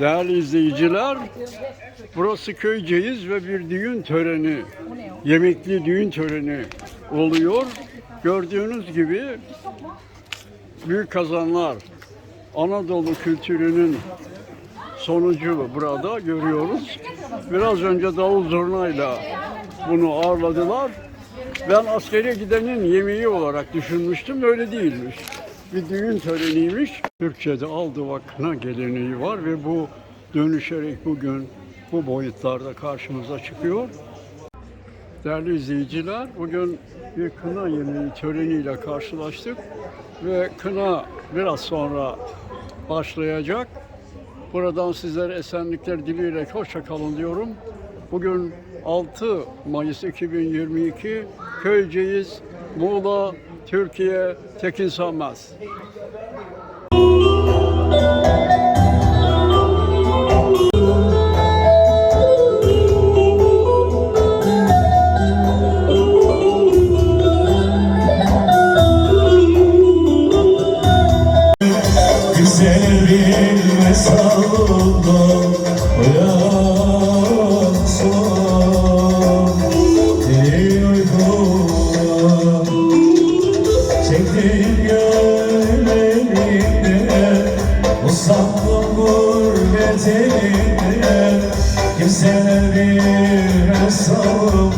Değerli izleyiciler, burası Köyceğiz ve bir düğün töreni, yemekli düğün töreni oluyor. Gördüğünüz gibi büyük kazanlar, Anadolu kültürünün sonucu burada görüyoruz. Biraz önce davul zurnayla bunu ağırladılar. Ben askere gidenin yemeği olarak düşünmüştüm, öyle değilmiş. Bir düğün töreniymiş. Türkçe'de aldıva kına geleneği var ve bu dönüşerek bugün bu boyutlarda karşımıza çıkıyor. Değerli izleyiciler, bugün bir kına yemeği töreniyle karşılaştık ve kına biraz sonra başlayacak. Buradan sizlere esenlikler dileyerek hoşça kalın diyorum. Bugün 6 Mayıs 2022 Köyceğiz, Muğla, Türkiye, Tekin Sanmaz. Güzel bir mesalında Kimseler bir mesalım